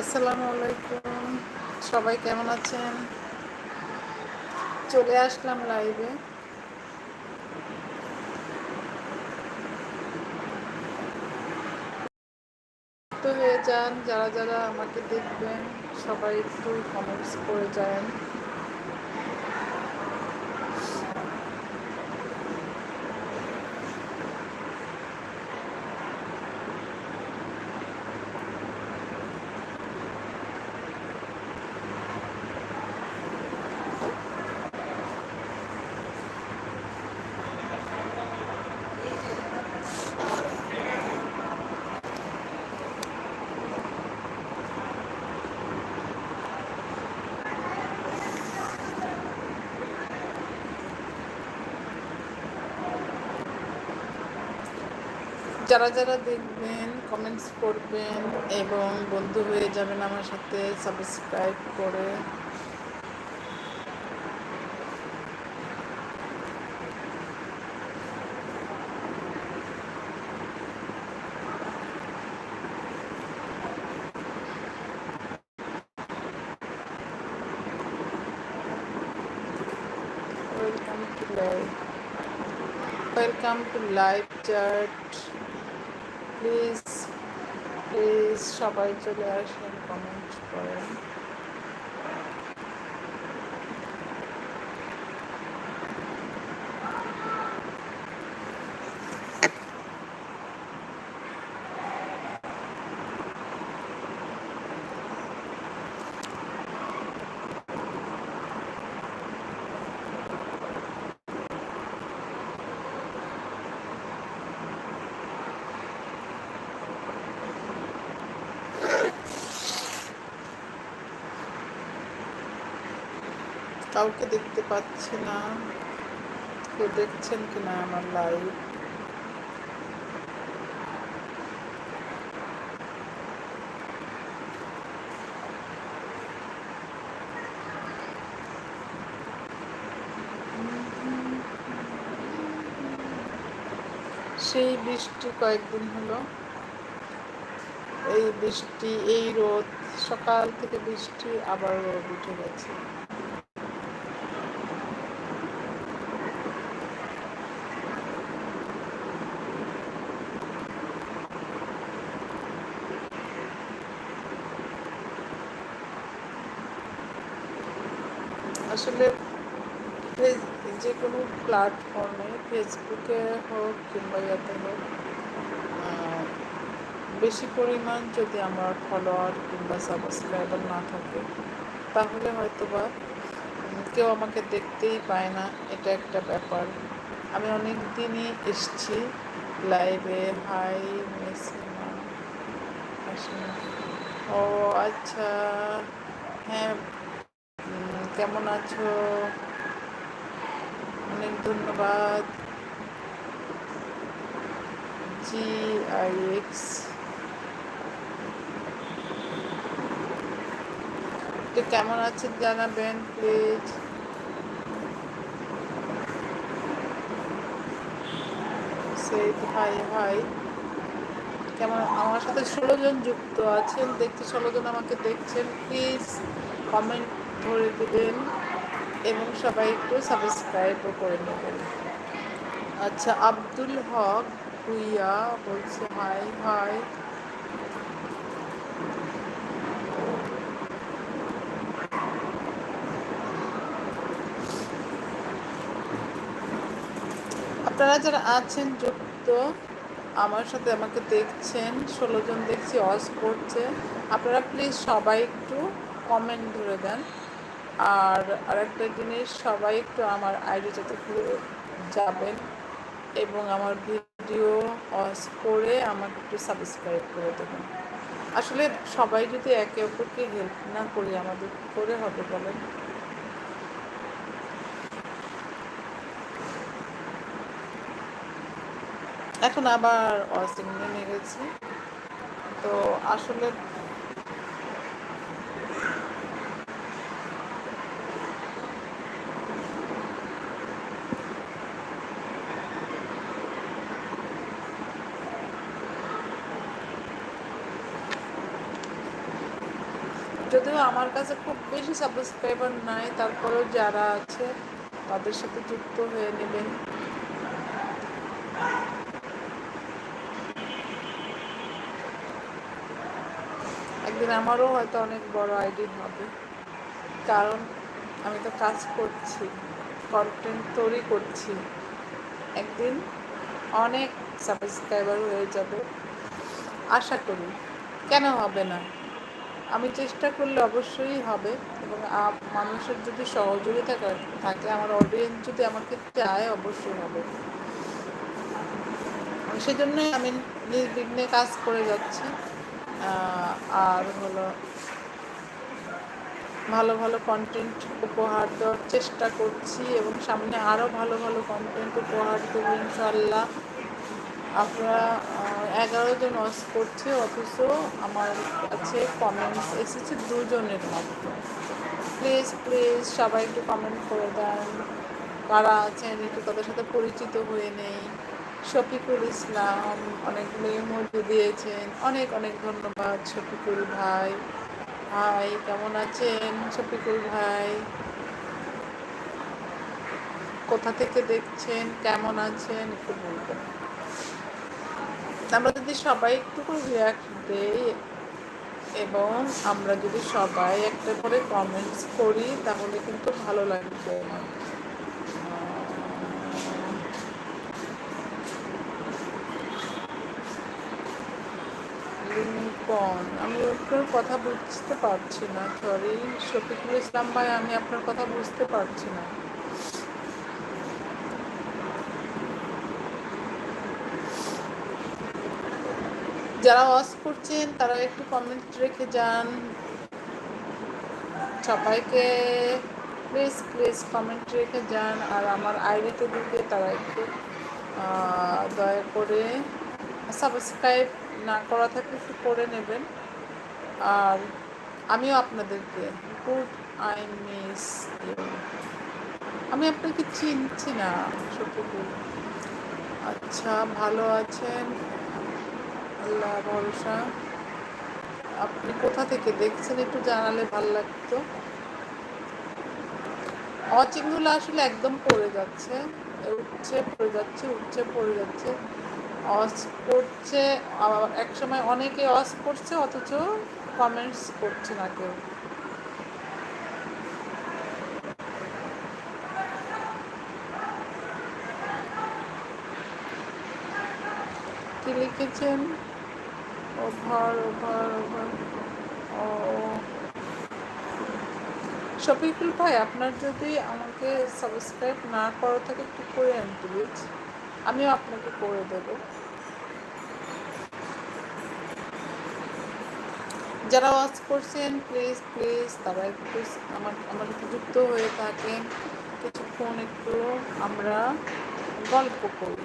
আসসালামু আলাইকুম। সবাই কেমন আছেন? চলে আসলাম লাইভে হয়ে যান, যারা যারা আমাকে দেখবেন, সবাই একটু কমেন্টস করে যান। যারা যারা দেখবেন কমেন্টস করবেন এবং বন্ধু হয়ে যাবেন আমার সাথে সাবস্ক্রাইব করে। Live welcome to live chat please please সবাই চলে আসেন কমেন্ট করেন। কাউকে দেখতে পাচ্ছি না। কেউ দেখছেন কিনা আমার লাইভ সেই বৃষ্টি কয়েকদিন হলো। এই বৃষ্টি, এই রোদ, সকাল থেকে বৃষ্টি আবার রোদ উঠে গেছে আসলে ফেস- যে কোনো প্ল্যাটফর্মে ফেসবুকে হোক কিংবা ইয়াতে হোক বেশি পরিমাণ যদি আমার ফলোয়ার কিংবা সাবস্ক্রাইবার না থাকে, তাহলে হয়তো বা কেউ আমাকে দেখতেই পায় না, এটা একটা ব্যাপার আমি অনেক দিনই এসছি লাইভে হাই মেসিমা। ও আচ্ছা হ্যাঁ কেমন আছো অনেক ধন্যবাদ। জি আই এক্স তো কেমন আছেন জানাবেন প্লিজ সেই হাই হাই কেমন, আমার সাথে ষোলো জন যুক্ত আছেন, দেখতে ষোলো জন আমাকে দেখছেন প্লিজ কমেন্ট ধরে দেবেন। এবং সবাই একটু সাবস্ক্রাইবও করে নেবেন। আচ্ছা আব্দুল হক ভুইয়া বলছে, হাই হাই। আপনারা যারা আছেন, যুক্ত, আমার সাথে আমাকে দেখছেন, ষোলো জন দেখছি অস করছে। আপনারা প্লিজ সবাই একটু কমেন্ট ধরে দেন। আর আরেকটা জিনিস, সবাই একটু আমার আইডি আইডিটাতে ঘুরে যাবেন এবং আমার ভিডিও অস করে আমাকে একটু সাবস্ক্রাইব করে দেবেন। আসলে সবাই যদি একে অপরকে হেল্প না করি, আমাদের করে হবে বলেন? এখন আবার অসিং নেমে গেছে তো আসলে আমার কাছে খুব বেশি সাবস্ক্রাইবার নাই, তারপরেও যারা আছে, তাদের সাথে যুক্ত হয়ে নেবেন একদিন আমারও হয়তো অনেক বড় আইডি হবে, কারণ আমি তো কাজ করছি কন্টেন্ট তৈরি করছি। একদিন অনেক সাবস্ক্রাইবার হয়ে যাবে। আশা করি, কেন হবে না? আমি চেষ্টা করলে অবশ্যই হবে এবং মানুষের যদি সহযোগিতা থাকে, আমার অডিয়েন্স যদি আমাকে চায়, অবশ্যই হবে। সেজন্যই আমি নির্বিঘ্নে কাজ করে যাচ্ছি। আর হলো ভালো ভালো কন্টেন্ট উপহার দেওয়ার চেষ্টা করছি এবং সামনে আরও ভালো ভালো কন্টেন্ট উপহার দেবো ইনশাল্লাহ আপনারা এগারো জন ওয়াচ করছে অথচ আমার কাছে কমেন্টস এসেছে দুজনের মাত্র প্লিজ প্লিজ সবাই একটু কমেন্ট করে দেন। কারা আছেন? একটু তাদের সাথে পরিচিত হয়ে নেই। শফিকুল ইসলাম, অনেকগুলো ইমোজি দিয়েছেন। অনেক অনেক ধন্যবাদ শফিকুল ভাই। ভাই, কেমন আছেন শফিকুল ভাই? কোথা থেকে দেখছেন? কেমন আছেন? একটু বলবেন। আমরা যদি সবাই একটু করে রিয়াক্ট দেই এবং আমরা যদি সবাই একটা করে কমেন্টস করি, তাহলে কিন্তু ভালো লাগবে। আমার আমি আপনার কথা বুঝতে পারছি না। সরি শফিকুল ইসলাম ভাই, আমি আপনার কথা বুঝতে পারছি না। যারা ওয়াচ করছেন, তারা একটু কমেন্ট রেখে যান। সবাইকে প্লিজ প্লিজ কমেন্ট রেখে যান। আর আমার আইডিতে ঢুকে তারা একটু দয়া করে সাবস্ক্রাইব না করা থাকলে একটু করে নেবেন। আর আমিও আপনাদেরকে গুড আই মিস ইউ আমি আপনাকে চিনছি না, সত্যি আচ্ছা ভালো আছেন? আল্লাহ ভরসা। আপনি কোথা থেকে দেখছেন একটু জানালে ভালো লাগতো। অচিংগুলো আসলে একদম পড়ে যাচ্ছে। উঠছে পড়ে যাচ্ছে উঠছে পড়ে যাচ্ছে। অস করছে এক সময় অনেকে অস করছে, অথচ কমেন্টস করছে না কেউ। কি লিখেছেন? ওভার ওভার ওভার ও। শফিকুল ভাই, আপনার যদি আমাকে সাবস্ক্রাইব না করা থাকে একটু করে আন প্লিজ আমিও আপনাকে করে দেব। যারা ওয়াচ করছেন প্লিজ প্লিজ তারা একটু আমার আমার যুক্ত হয়ে থাকেন। কিছুক্ষণ একটু আমরা গল্প করি।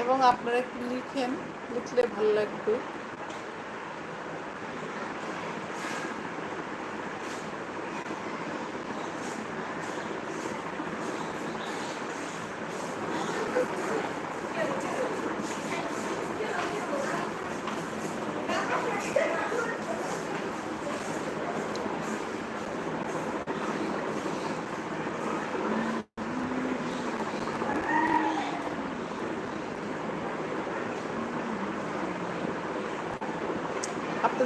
এবং আপনারা একটু লিখেন লিখলে ভালো লাগবে।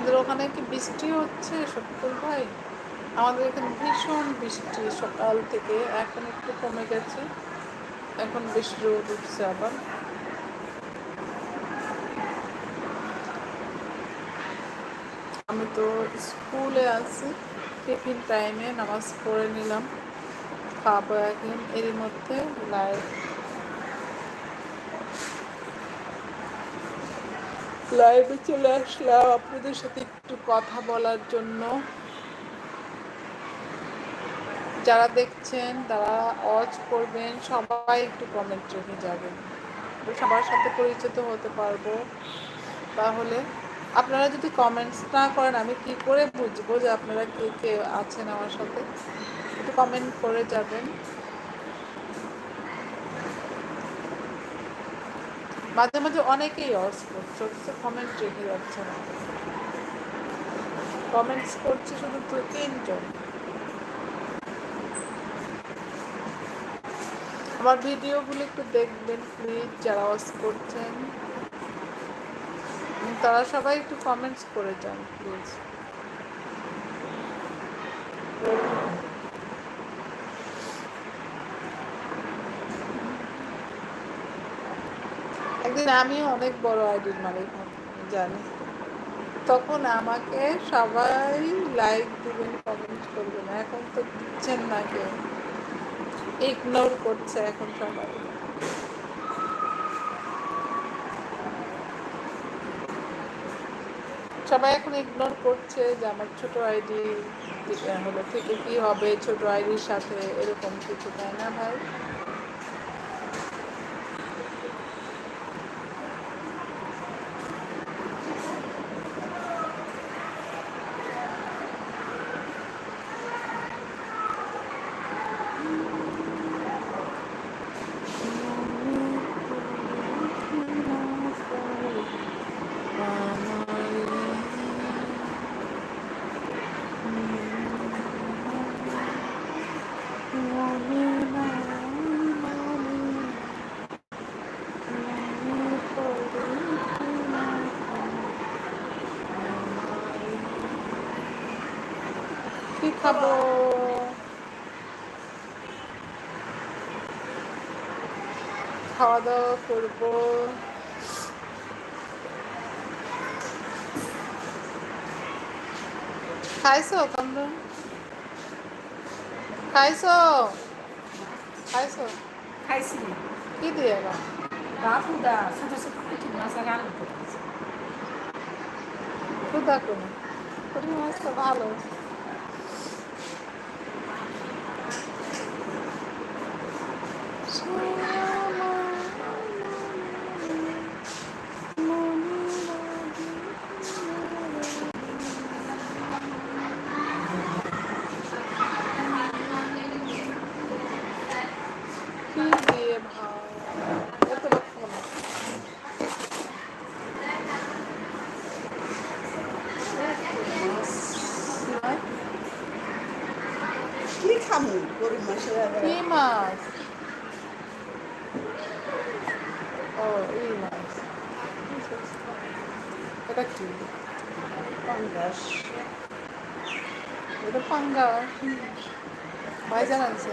আপনাদের ওখানে কি বৃষ্টি হচ্ছে সত্যি ভাই? আমাদের এখানে ভীষণ বৃষ্টি সকাল থেকে, এখন একটু কমে গেছে। এখন বেশ রোদ উঠছে আবার। আমি তো স্কুলে আছি, টিফিন টাইমে নামাজ পড়ে নিলাম। খাব এখন, এরই মধ্যে লাইভ লাইভে চলে আসলাম আপনাদের সাথে একটু কথা বলার জন্য। যারা দেখছেন, তারা ওয়াচ করবেন, সবাই একটু কমেন্ট রেখে যাবেন। সবার সাথে পরিচিত হতে পারব। তাহলে আপনারা যদি কমেন্টস না করেন, আমি কি করে বুঝব যে আপনারা কে কে আছেন আমার সাথে? একটু কমেন্ট করে যাবেন। মাঝে মাঝে অনেকেই অস করছে, অথচ কমেন্ট রেখে যাচ্ছে না। কমেন্টস করছে শুধু তো তিনজন। আমার ভিডিওগুলো একটু দেখবেন প্লিজ যারা অস করছেন। তারা সবাই একটু কমেন্টস করে যান প্লিজ একদিন আমিও অনেক বড় আইডির মালিক হব, জানি। তখন আমাকে সবাই লাইক দিবেন কমেন্ট করবেন এখন তো দিচ্ছেন না কেউ। ইগনোর করছে এখন সবাই। সবাই এখন ইগনোর করছে যে আমার ছোট আইডি হলো থেকে কি হবে ছোট আইডির সাথে এরকম কিছু তাই না ভাই? কি খাব খাওয়া দাওয়া করব খাইছো কামরুন খাইছো খাইছো খাইছি কি দিয়ে বা বাপুদা ছোট ছোট পুঁটি মাছ আর আলু করতেছে ক্ষুদা কোনো পুরি মাছ তো ভালো কি দিয়ে ভাই এত রকম না নয়? কি খামু গরিব মাসের কি মাছ ও এই মাছ এটা কি পাঙ্গাস এটা পাঙ্গা ভাইজান আছে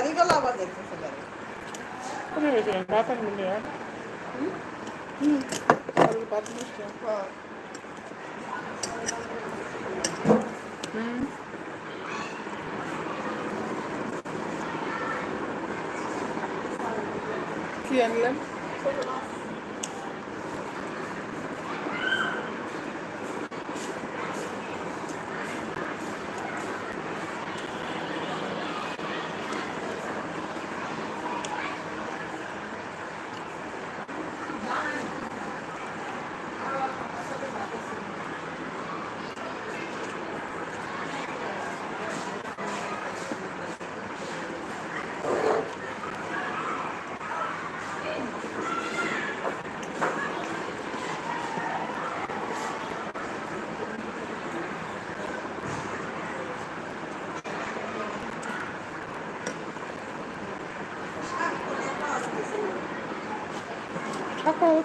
মিষ্টি হ্যাঁ। হুম। কি আনলেন?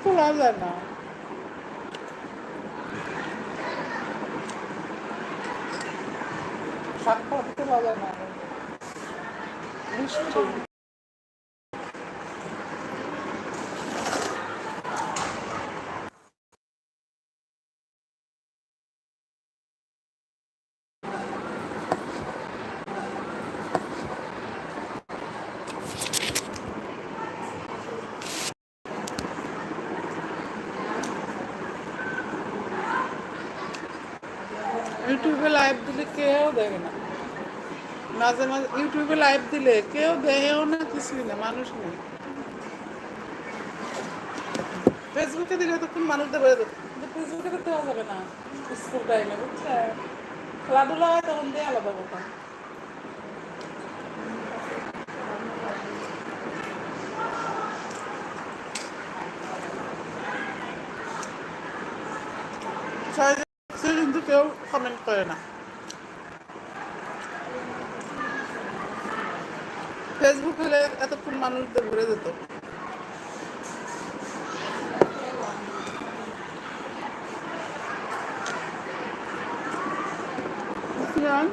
তোলা যায় না সাক্ষর তোলা যায় না ইউটিউবে লাইভ দিলে কেউ দেখে না। মাঝে মাঝে ইউটিউবে লাইভ দিলে কেউ দেখেও না, কিছুই না, মানুষ নেই। ফেসবুকে দিলে তখন মানুষ দেবে কিন্তু ফেসবুকে তো দেওয়া যাবে না স্কুল টাইমে বুঝছে খেলাধুলা হয় তখন দিয়ে আলাদা কথা সহজে কিন্তু কেউ কমেন্ট করে না। ফেসবুক হলে এতক্ষণ মানুষদের ঘুরে যেত জান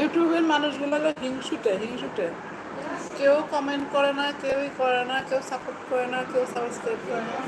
ইউটিউবের মানুষগুলো হিংসুটে হিংসুটে। কেউ কমেন্ট করে না, কেউই করে না, কেউ সাপোর্ট করে না, কেউ সাবস্ক্রাইব করে না।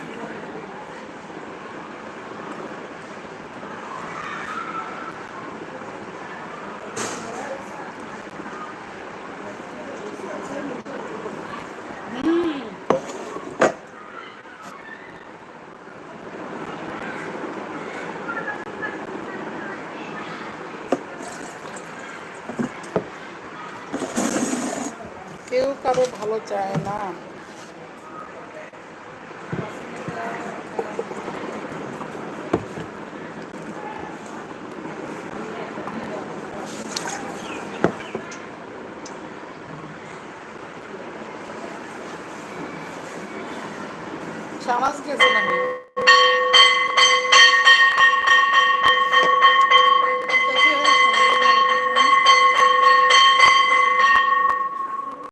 কেউ কারও ভালো চায় না।